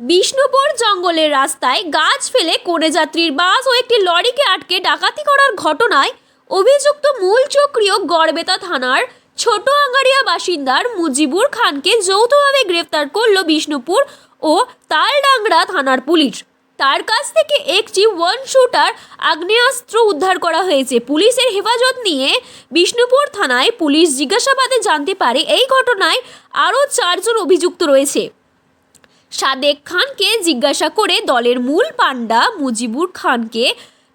বিষ্ণুপুর জঙ্গলের রাস্তায় গাছ ফেলে কোনে যাত্রীর বাস ও একটি লরিকে আটকে ডাকাতি করার ঘটনায় অভিযুক্ত মূল চক্রীয় গড়বেতা থানার ছোট আঙ্গারিয়া বাসিন্দার মুজিবুর খানকে যৌথভাবে গ্রেফতার করল বিষ্ণুপুর ও তালডাংরা থানার পুলিশ। তার কাছ থেকে একটি ওয়ান শুটার আগ্নেয়াস্ত্র উদ্ধার করা হয়েছে। পুলিশের হেফাজত নিয়ে বিষ্ণুপুর থানায় পুলিশ জিজ্ঞাসাবাদে জানতে পারে, এই ঘটনায় আরও চারজন অভিযুক্ত রয়েছে। সাদেক খানকে জিজ্ঞাসা করে দলের মূল পাণ্ডা মুজিবুর খানকে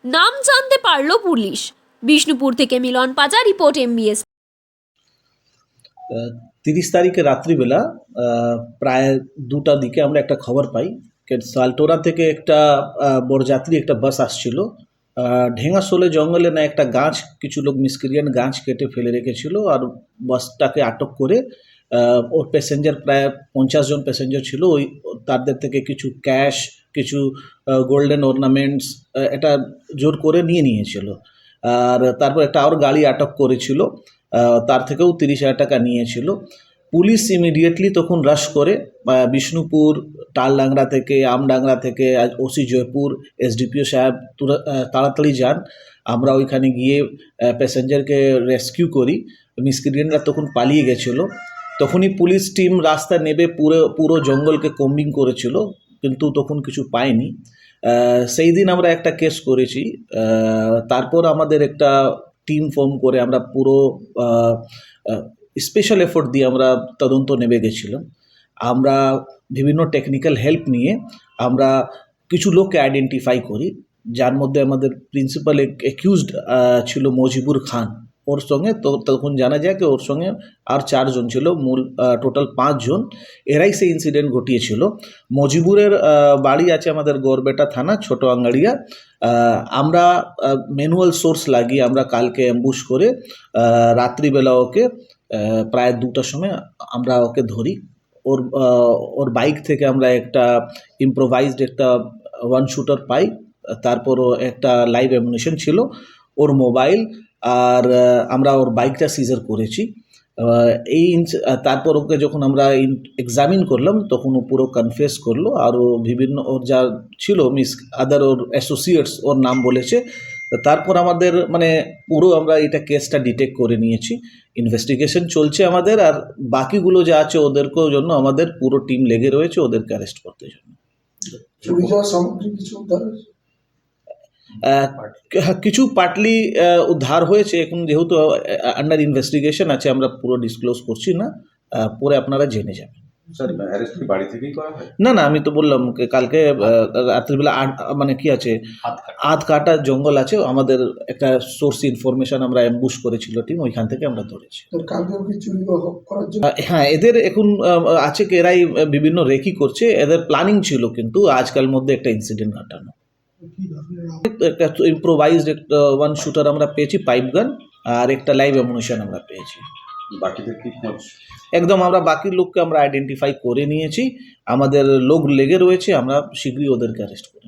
নাম জানতে পারল পুলিশ। বিষ্ণুপুর থেকে মিলন পাজা রিপোর্ট এমবিএস। তিরিশ তারিখে রাত্রিবেলা প্রায় দুটা দিকে আমরা একটা খবর পাই সালটোরা থেকে একটা আহ, বরযাত্রী একটা বাস আসছিল। ঢেঙ্গাশোলে জঙ্গলে না একটা গাছ কিছু লোক মিসক্রিয়ান গাছ কেটে ফেলে রেখেছিল আর বাসটাকে আটক করে ওর প্যাসেঞ্জার প্রায় পঞ্চাশ জন প্যাসেঞ্জার ছিল। ওই তাদের থেকে কিছু ক্যাশ কিছু গোল্ডেন অর্নামেন্টস এটা জোর করে নিয়ে নিয়েছিল। আর তারপর একটা আর গাড়ি আটক করেছিল। তার থেকেও তিরিশ হাজার টাকা নিয়েছিল। পুলিশ ইমিডিয়েটলি তখন রাশ করে বিষ্ণুপুর টালডাংরা থেকে, আমডাংরা থেকে ওসি জয়পুর এসডিপিও সাহেব তাড়াতাড়ি যান। আমরা ওইখানে গিয়ে প্যাসেঞ্জারকে রেস্কিউ করি। মিসক্রিয়েন্টরা তখন পালিয়ে গেছিল। তখনই পুলিশ টিম রাস্তা নেবে, পুরো পুরো জঙ্গলকে কম্বিং করেছিল, কিন্তু তখন কিছু পায়নি। সেই দিন আমরা একটা কেস করেছি। তারপর আমাদের একটা টিম ফর্ম করে আমরা পুরো স্পেশাল এফোর্ট দিয়ে আমরা তদন্ত নেমে গেছিলাম। আমরা বিভিন্ন টেকনিক্যাল হেল্প নিয়ে আমরা কিছু লোককে আইডেন্টিফাই করি। যার মধ্যে আমাদের প্রিন্সিপাল অ্যাকিউজড ছিল মজিবুর খান। ওর সঙ্গে তো তখন জানা যায় যে ওর সঙ্গে আর চারজন ছিল, মূল টোটাল পাঁচজন। এরাই সেই ইনসিডেন্ট ঘটিয়েছিল। মজিবুরের বাড়ি আছে আমাদের গড়বেটা থানা, ছোট আঙ্গাড়িয়া। আমরা ম্যানুয়াল সোর্স লাগিয়ে আমরা কালকে অ্যাম্বুশ করে রাত্রিবেলা ওকে প্রায় দুটার সময় আমরা ওকে ধরি। ওর ওর বাইক থেকে আমরা একটা ইম্প্রোভাইজড একটা ওয়ান শুটার পাই। তারপর একটা লাইভ অ্যামুনেশন ছিল। ওর মোবাইল আর আমরা ওর বাইকটা সিজার করেছি। এই তারপর ওকে যখন আমরা এক্সামিন করলাম, তখন ও পুরো কনফেস করল। আর ও বিভিন্ন, ওর যা ছিল মিস আদার ওর অ্যাসোসিয়েটস ওর নাম বলেছে। তারপর আমাদের মানে পুরো আমরা এটা কেসটা ডিটেক্ট করে নিয়েছি। ইনভেস্টিগেশন চলছে আমাদের, আর বাকিগুলো যা আছে ওদেরকেও জন্য আমাদের পুরো টিম লেগে রয়েছে, ওদেরকে অ্যারেস্ট করতে জন্য উদ্ধার হয়েছে? আহ, হ্যাঁ, কিছু পার্টলি উদ্ধার হয়েছে। এখন যেহেতু আন্ডার ইনভেস্টিগেশন আছে আমরা পুরো ডিসক্লোজ করছি না। পরে আপনারা জেনে যাবেন। না না আমি তো বললাম কালকে রাত্রিবেলা মানে কি আছে? আধ কাটা। জঙ্গল আছে আমাদের একটা সোর্স ইনফরমেশন আমরা অ্যাম্বুশ করেছিল টিম ওইখান থেকে আমরা ধরেছি। হ্যাঁ এদের এখন আছে কি এরাই বিভিন্ন রেকি করছে এদের প্ল্যানিং ছিল কিন্তু আজকাল মধ্যে একটা ইনসিডেন্ট ঘটানো। একটা ইম্প্রোভাইজড একটা ওয়ান শুটার আমরা পেয়েছি পাইপ গান আর একটা লাইভ অ্যামুনিশন আমরা পেয়েছি। বাকিদের কি খোঁজ? একদম আমরা বাকি লোককে আমরা আইডেন্টিফাই করে নিয়েছি আমাদের লোক লেগে রয়েছে আমরা শীঘ্রই ওদেরকে অ্যারেস্ট করে।